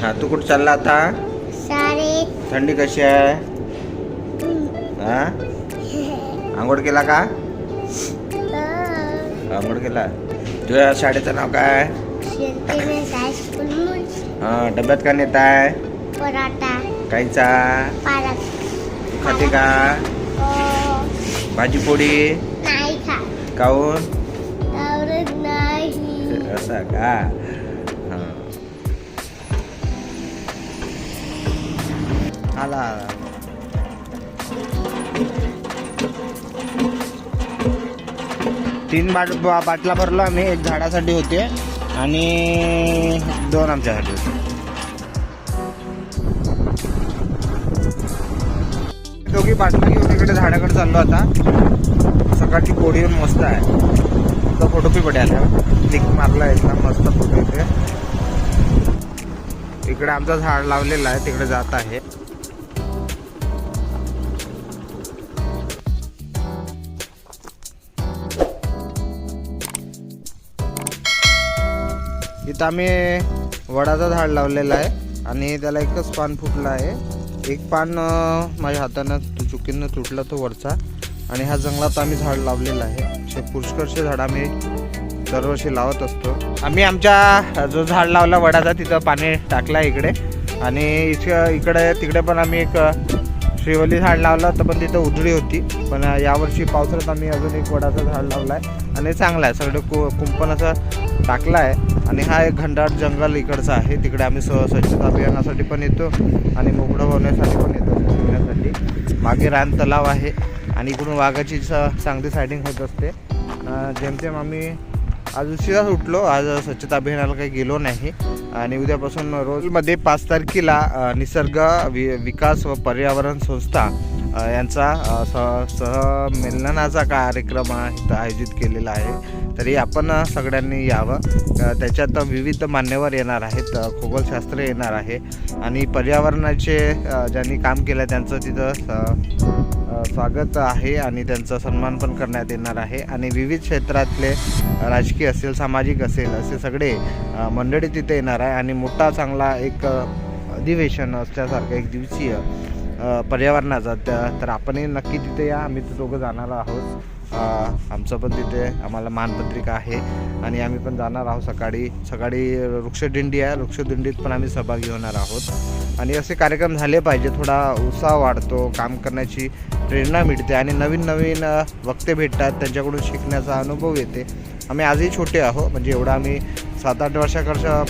हा तू कुठं चालला आता? शाळेत. थंडी कशी आहे? हा? आंघोळ केला का? आंघोळ केला. तुझ्या शाळेचं नाव काय हा डब्यात का नेत आहे? पराठा. पालक. खाते का? हो. भाजी पोळी नाही खा काऊन? आवडत नाही. असं का? आला तीन बाट बा- बाटला भरलो आम्ही. एक झाडासाठी होते आणि दोन आमच्यासाठी होते. दोघी बाटला घेऊन इकडे झाडाकडे चाललो आता. सकाळची कोडी येऊन मस्त आहे. तो फोटो बी आता क्लिक मारला एकदम मस्त फोटो इथे. इकडे आमचं झाड लावलेलं आहे. तिकडे जात आहे. इथं आम्ही वडाचं झाड लावलेलं आहे आणि त्याला एकच पान फुटलं आहे. एक पान माझ्या हातानं चुकीनं तुटला तो वरचा आणि ह्या जंगलात आम्ही झाड लावलेलं आहे. असे पुष्कळचे झाड आम्ही दरवर्षी लावत असतो. आम्ही आमच्या जो झाड लावला वडाचा तिथं पाणी टाकला इकडे. आणि इथं इकडे तिकडे पण आम्ही एक श्रीवली झाड लावलं तर पण तिथं उजळी होती. पण यावर्षी पावसाळ्यात आम्ही अजून एक वडाचं झाड लावलं आहे. आणि चांगलं आहे सगळं कु कुंपण असं टाकलं आहे. आणि हा एक घंटाट जंगल इकडचा आहे. तिकडे आम्ही स्व स्वच्छता अभियानासाठी पण येतो आणि मोकळं होण्यासाठी पण येतो. फिरण्यासाठी मागे रान तलाव आहे आणि इकडून वाघाची स- चांगली सायडिंग होत असते. जेमतेम आम्ही आज उशिराच उठलो. आज स्वच्छता अभियानाला काही गेलो नाही. आणि उद्यापासून रोजमध्ये पाच तारखेला निसर्ग वि विकास व पर्यावरण संस्था यांचा अ, स सहमेलनाचा कार्यक्रम इथं आयोजित केलेला आहे. तरी आपण सगळ्यांनी यावं. त्याच्यात विविध मान्यवर येणार आहेत. खगोलशास्त्र येणार आहे. आणि पर्यावरणाचे ज्यांनी काम केलं त्यांचं तिथं स्वागत आहे आणि त्यांचा सन्मान पण करण्यात येणार आहे. आणि विविध क्षेत्रातले राजकीय असेल सामाजिक असेल असे सगळे मंडळी तिथे येणार आहे. आणि मोठा चांगला एक अधिवेशन असल्यासारखं एक दिवसीय पर्यावरणाचा. तर आपणही नक्की तिथे या. आम्ही तर दोघं जाणार आहोत. आमचं पण तिथे आम्हाला मानपत्रिका आहे. आणि आम्ही पण जाणार आहोत सकाळी. सकाळी वृक्षदिंडी आहे. वृक्षदिंडीत पण आम्ही सहभागी होणार आहोत. आणि असे कार्यक्रम झाले पाहिजे. थोडा उत्साह वाढतो. काम करण्याची प्रेरणा मिळते. आणि नवीन नवीन वक्ते भेटतात. त्यांच्याकडून शिकण्याचा अनुभव येते. आम्ही आजही छोटे आहो म्हणजे एवढं आम्ही सात आठ वर्षाकरच्या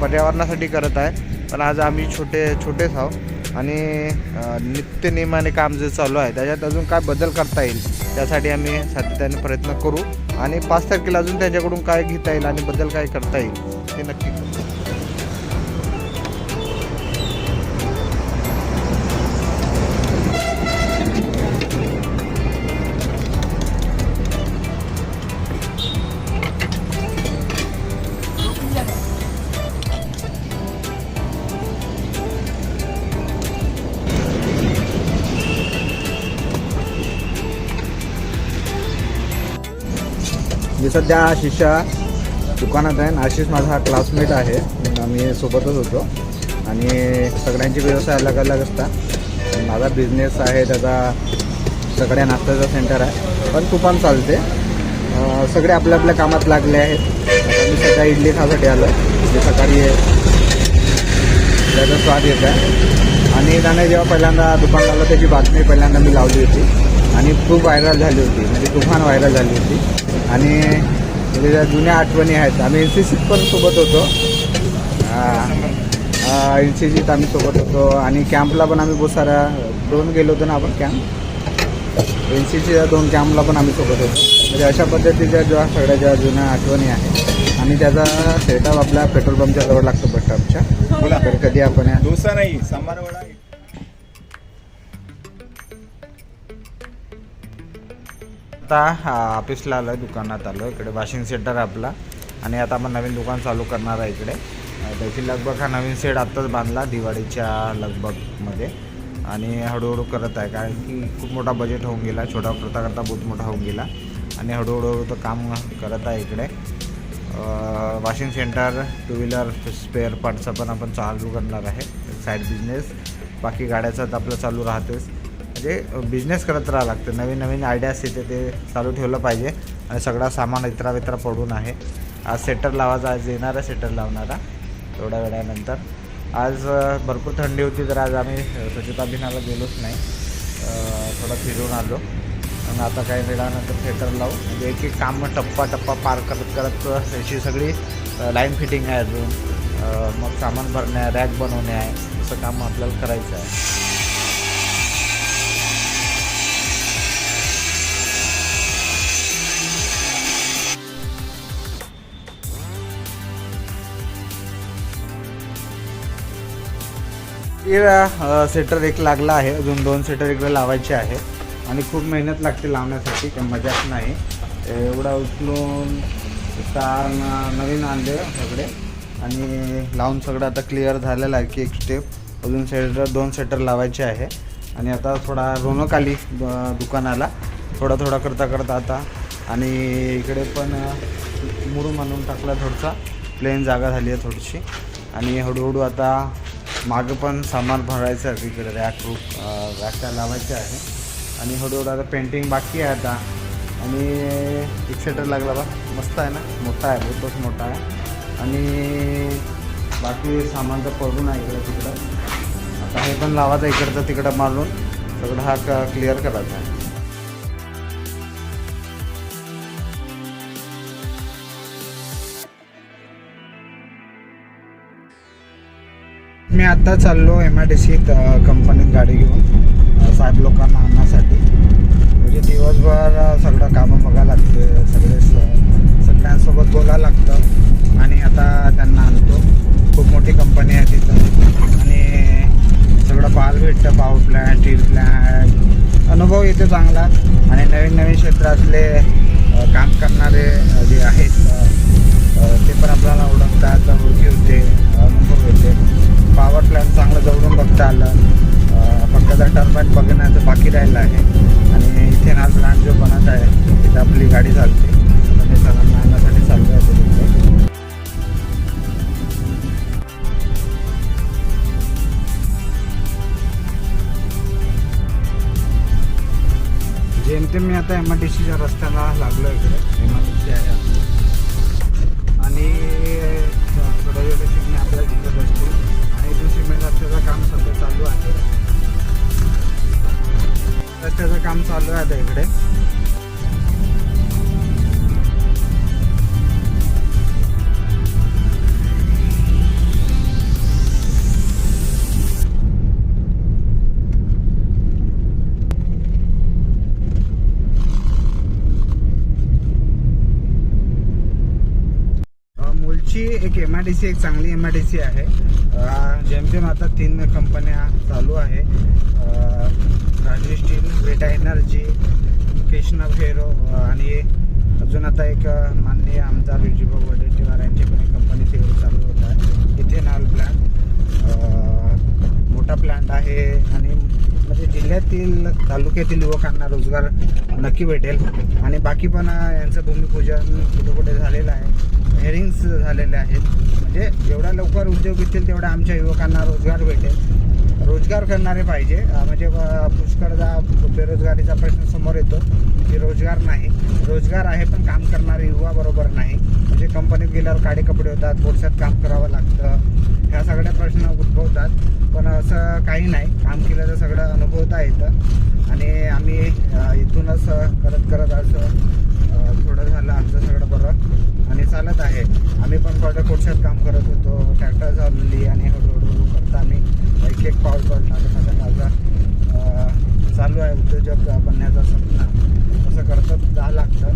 पर्यावरणासाठी करत आहे. पण आज आम्ही छोटे छोटेच आहोत. आणि नित्यनियमाने काम जे चालू आहे त्याच्यात अजून काय बदल करता येईल त्यासाठी आम्ही सातत्याने प्रयत्न करू. आणि पाच तारखेला अजून त्यांच्याकडून काय घेता येईल आणि बदल काय करता येईल हे नक्की करू सध्या शिष्या दुकानात आहे आशिष माझा हा क्लासमेट आहे. आम्ही सोबतच होतो. आणि सगळ्यांचे व्यवसाय अलग अलग असतात. माझा बिझनेस आहे त्याचा सगळ्या नाश्त्याचा सेंटर आहे. पण तुफान चालते. सगळे आपल्या आपल्या कामात लागले आहेत. मी सध्या इडली खासाठी आलो. म्हणजे सकाळी त्याचा स्वाद येत आहे. आणि त्याने जेव्हा पहिल्यांदा दुकान लावलं त्याची बातमी पहिल्यांदा मी लावली होती. आणि खूप व्हायरल झाली होती. म्हणजे तुफान व्हायरल झाली होती. आणि त्याच्या जुन्या आठवणी आहेत आम्ही एन सी सीत पण सोबत होतो. एन सी सीत आम्ही सोबत होतो. आणि कॅम्पला पण आम्ही बहुत साऱ्या दोन गेलो होतो ना आपण कॅम्प. एन सी सीच्या दोन कॅम्पला पण आम्ही सोबत होतो. म्हणजे अशा पद्धतीच्या ज्या सगळ्या ज्या जुन्या आठवणी आहेत आणि त्याचा सेटअप आपल्या पेट्रोल पंपच्या जवळ लागतो बस स्टॉपच्या. तर कधी आपण डोसा नाही सांबार वडा. आत्ता आता हा, ऑफिसला आलो दुकानात आलो इकडे वॉशिंग सेंटर आपला. आणि आता आपण नवीन दुकान चालू करणार आहे इकडे. त्याची लगभग हा नवीन सेट आत्ताच बांधला दिवाळीच्या लगभगमध्ये. आणि हळूहळू करत आहे कारण की खूप मोठा बजेट होऊन गेला. छोटा करता करता बहुत मोठा होऊन गेला. आणि हळूहळू तो काम करत आहे इकडे. Washing centre two wheeler spare पार्टचं पण आपण चालू करणार आहे. साईड बिझनेस बाकी गाड्याचा तर आपलं चालू राहतेच. म्हणजे बिझनेस करत राहावं लागतं. नवीन नवीन आयडियाज येते ते चालू ठेवलं पाहिजे. आणि सगळा सामान इतरा वित्रा पडून आहे. आज सेटर लावायचा आज येणारा सेटर लावणारा. थोड्या वेळानंतर. आज भरपूर थंडी होती तर आज आम्ही अ, स्वच्छता अभियानाला गेलोच नाही. थोडं फिरून आलो. आणि आता काही वेळानंतर थिएटर लावू. म्हणजे एक एक काम टप्पा टप्पा पार करत करत त्याची सगळी लाईन फिटिंग आहे अजून. मग सामान भरणे आहे रॅक बनवणे आहे. असं काम आपल्याला करायचं आहे. सेटर एक लागला आहे. अजून दोन सेटर इकडे लावायचे आहे. आणि खूप मेहनत लागते लावण्यासाठी काही मजाच नाही. एवढा उचलून तार नवीन आणले सगळे. आणि लावून सगळं आता क्लिअर झालेलं आहे की एक स्टेप अजून सेटर दोन सेटर लावायचे आहे. आणि आता थोडा रोनक आली दुकानाला. थोडा थोडा करता करता आता. आणि इकडे पण अ, मुरुम आणून टाकला थोडसा. प्लेन जागा झाली आहे थोडीशी. आणि हळूहळू आता मागं पण सामान भरायचं आहे तिकडे रॅक रूप रॅकला लावायचे आहे. आणि हळूहळू आता पेंटिंग बाकी आहे आता. आणि एक सेटर लागला बा. मस्त आहे ना? मोठा आहे बहुतच मोठा आहे. आणि बाकी सामान तर पडून आहे इकडं तिकडं. आता हे पण लावायचं इकडचं तिकडं मारून सगळं हा क्लिअर करायचा आहे. मी आत्ता चाललो एम आय डी सी कंपनीत गाडी घेऊन साहेब लोकांना आणण्यासाठी. म्हणजे दिवसभर सगळं कामं बघायला लागते सगळे स- सगळ्यांसोबत बोलायला लागतं. आणि आता त्यांना आणतो. खूप मोठी कंपनी आहे तिथं. आणि सगळं पाहायला भेटतं पावर प्लॅन्ट स्टील प्लॅन अनुभव येतो चांगला. आणि नवीन नवीन क्षेत्रातले काम करणारे जे आहेत ते पण आपल्याला ओळखतात ओळखी होते अनुभव येते पॉवर प्लॅन चांगलं जवळून बघता आलं. फक्त त्या टर्बाईन बघण्याचं बाकी राहिलं आहे. आणि इथे ना प्लांट जो बनत आहे तिथे आपली गाडी चालते. म्हणजे सरांना आणण्यासाठी चालू आहे तिथे जेमतेम मी आता एम आय डी सीच्या रस्त्याला लागलो इकडे. काम चालू आहे आता इकडे. एक एम आय डी सी एक चांगली एम आय डी सी आहे. अ, जेमतेम आता तीन कंपन्या चालू आहे. एनर्जी कृष्णा फेरो आणि अजून आता एक माननीय आमदार विजयभाऊ वडेट्टीवार यांची पण एक कंपनी तिकडे चालू होत आहे. इथेनॉल प्लॅन्ट मोठा प्लॅन्ट आहे आणि म्हणजे जिल्ह्यातील तालुक्यातील युवकांना रोजगार नक्की भेटेल. आणि बाकी पण यांचं भूमिपूजन कुठे कुठे झालेलं आहे. हेरिंग्स झालेले आहेत. म्हणजे जेवढा लवकर उद्योग येतील तेवढा आमच्या युवकांना रोजगार भेटेल. रोजगार करणारे पाहिजे. म्हणजे पुष्कळदा बेरोजगारीचा प्रश्न समोर येतो की रोजगार नाही. रोजगार आहे पण काम करणारे युवा बरोबर नाही. म्हणजे कंपनीत गेल्यावर काडे कपडे होतात बोरशात काम करावं लागतं. ह्या सगळ्या प्रश्न उद्भवतात. पण असं काही नाही. काम केलं तर सगळं अनुभवता येतं. आणि आम्ही इथूनच करत करत असं थोडं झालं आमचं सगळं बरं. आणि चालत आहे. आम्ही पण थोडं कोळशात काम करत होतो ट्रॅक्टर चालवली आणि हळूहळू करता आम्ही एक एक पाऊल पाऊल टाकत टाकत माझा अ, चालू आहे उद्योजक बनण्याचा स्वप्न तसं करत जा लागतं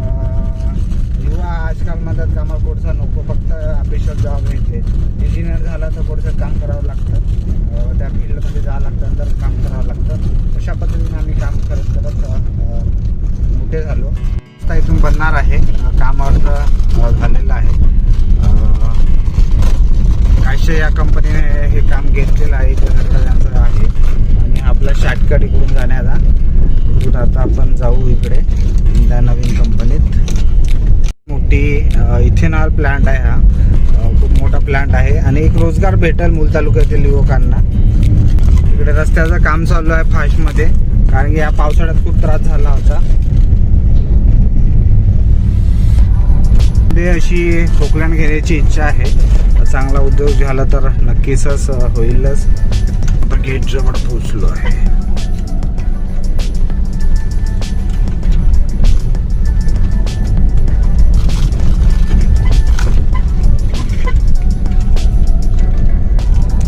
अ, युवा आजकाल म्हणतात का आम्हाला कोर्सा नको फक्त ऑफिशियल जॉब येते इंजिनियर झाला तर कोर्सात काम करावं लागतं अ, त्या फील्डमध्ये जावं लागतं नंतर काम करावं लागतं अशा पद्धतीने आम्ही काम करत करत अ, अ, मोठे झालो आता इथून बनणार आहे अ, काम अर्ध अ, झालेलं आहे अ, वर्ष या कंपनीने हे काम घेतलेलं आहे ते आहे. आणि आपला शॉर्टकट इकडून जाण्याचा. इकडून आता आपण जाऊ इकडे त्या नवीन कंपनीत मोठी इथेनॉल प्लांट आहे हा. खूप मोठा प्लांट आहे. आणि एक रोजगार भेटेल मूल तालुक्यातील युवकांना. इकडे रस्त्याचं काम चालू आहे फास्टमध्ये कारण की या पावसाळ्यात खूप त्रास झाला होता. ते अशी कोकलन घेण्याची इच्छा आहे. चांगला उद्योग झाला तर नक्कीच होईलच. आता गेट जवळ पोहोचलो आहे.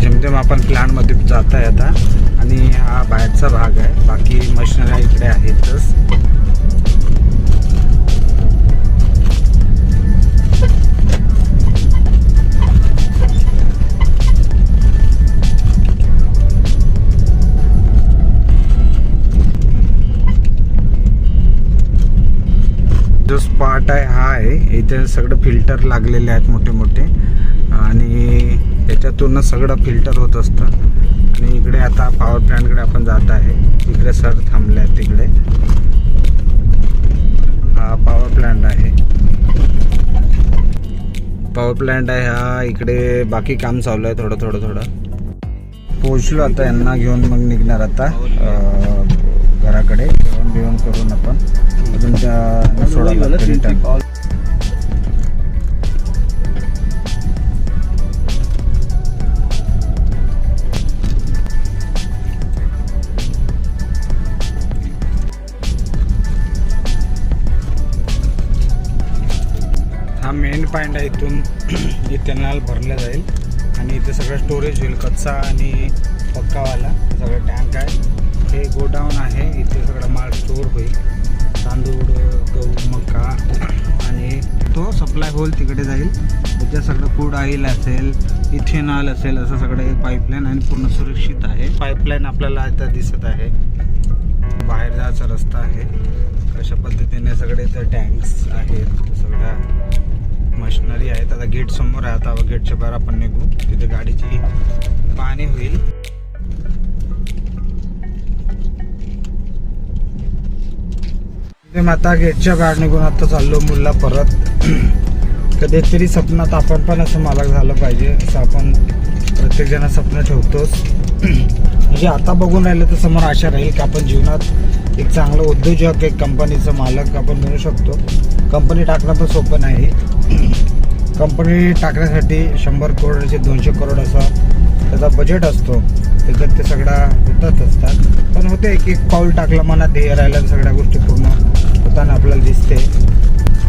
जेमतेम आपण प्लॅनमध्ये जात आहे आता. आणि हा बाहेरचा भाग आहे. बाकी मशिनरी इकडे आहेतच. इथे सगळं फिल्टर लागलेले आहेत मोठे मोठे. आणि याच्यातूनच सगळं फिल्टर होत असतं. आणि इकडे आता पॉवर प्लॅन्टकडे आपण जात आहे. इकडे सर थांबले आहेत तिकडे. हा पॉवर प्लॅन्ट आहे. पॉवर प्लॅन्ट आहे हा इकडे बाकी काम चालू आहे थोडं थोडं थोडं. पोहोचलो आता यांना घेऊन मग निघणार आता घराकडे. जेवण बिवण करून आपण. अजून त्या सोडायला लागतं इथून इथेनॉल भरलं जाईल. आणि इथे सगळं स्टोरेज होईल कच्चा आणि पक्कावाला. सगळं टँक आहे. हे गोडाऊन आहे. इथे सगळं माल स्टोर होईल. तांदूळ गहू मका आणि तो सप्लाय होईल तिकडे जाईल. त्याच्यात सगळं फूड ऑइल असेल इथेनॉल असेल असं सगळं हे पाईपलाईन आणि पूर्ण सुरक्षित आहे. पाईपलाईन आपल्याला आता दिसत आहे. बाहेर जायचा रस्ता आहे. अशा पद्धतीने सगळे इथं टँक्स आहेत सगळ्या मशिनरी आहेत. आता गेट समोर आहे. आता गेटच्या बाहेर आपण निघू. तिथे गाडीची पाहणी होईल. आता गेटच्या बाहेर निघून आता चाललो मुलला परत. कधीतरी स्वप्नात आपण पण असं मालक झालं पाहिजे. असं आपण प्रत्येक जण स्वप्न ठेवतोच. म्हणजे आता बघून राहिलं तर समोर आशा राहील की आपण जीवनात एक चांगलं उद्योजक एक कंपनीचं मालक आपण बनू शकतो. कंपनी टाकणं पण सोपं नाही. कंपनी टाकण्यासाठी शंभर करोडचे दोनशे करोड असा त्याचा बजेट असतो. त्याच्यात ते सगळा होतच असतात. पण होते एक एक पाऊल टाकलं मला ध्येय राहिलं सगळ्या गोष्टी पूर्ण होताना आपल्याला दिसते.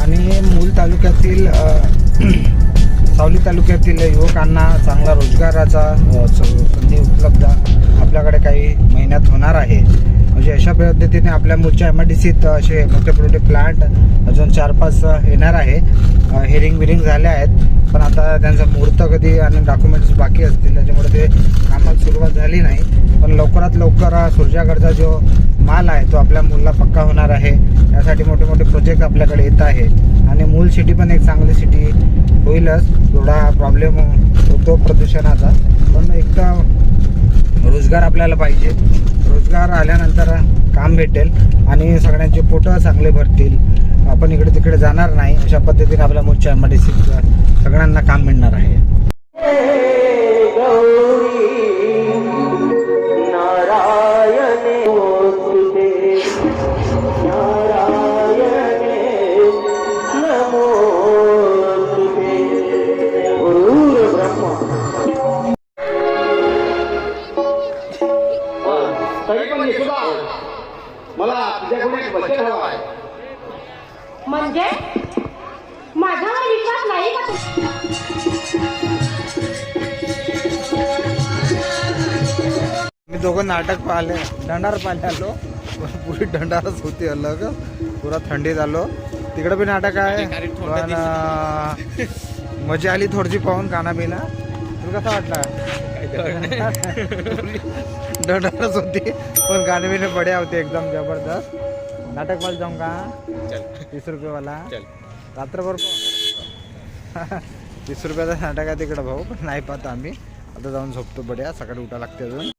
आणि मूल तालुक्यातील सावली तालुक्यातील युवकांना चांगला रोजगाराचा स- संधी उपलब्ध आपल्याकडे काही महिन्यात होणार आहे. म्हणजे अशा पद्धतीने आपल्या मूळच्या एम आय डी सीत असे मोठे मोठे प्लांट अजून चार पाच येणार आहे. हेरिंग बिरिंग झाले आहेत. पण आता त्यांचा मुहूर्त कधी आणि डॉक्युमेंट्स बाकी असतील त्याच्यामुळे ते कामाला सुरुवात झाली नाही. पण लवकरात लवकर अ, सुरजागडचा जो माल आहे तो आपल्या मूलला पक्का होणार आहे. त्यासाठी मोठे मोठे प्रोजेक्ट आपल्याकडे येत आहे. आणि मूल सिटी पण एक चांगली सिटी होईलच. थोडा प्रॉब्लेम होतो प्रदूषणाचा. पण एकदा रोजगार आपल्याला पाहिजे. रोजगार आल्यानंतर काम भेटेल आणि सगळ्यांचे पोटं चांगले भरतील. आपण इकडे तिकडे जाणार नाही अशा पद्धतीने आपल्या मोर्चामध्ये सगळ्यांना काम मिळणार आहे. पाहिले दंडार पाहिलो पुरी दंडारच होती अलग. पुरा थंडीत आलो तिकडे बी नाटक आहे. पण मजा आली थोडीशी पाहून काना बिना. तुला कसा वाटला? दंडारच होती. पण गाणे बिणे बढिया होते एकदम जबरदस्त. नाटक वाला जाऊ का? तीस रुपयेवाला रात्रभर. तीस रुपयाचा नाटक आहे तिकडं भाऊ. पण नाही पाहत आम्ही. आता जाऊन झोपतो बढ्या. सकाळी उठा लागते अजून.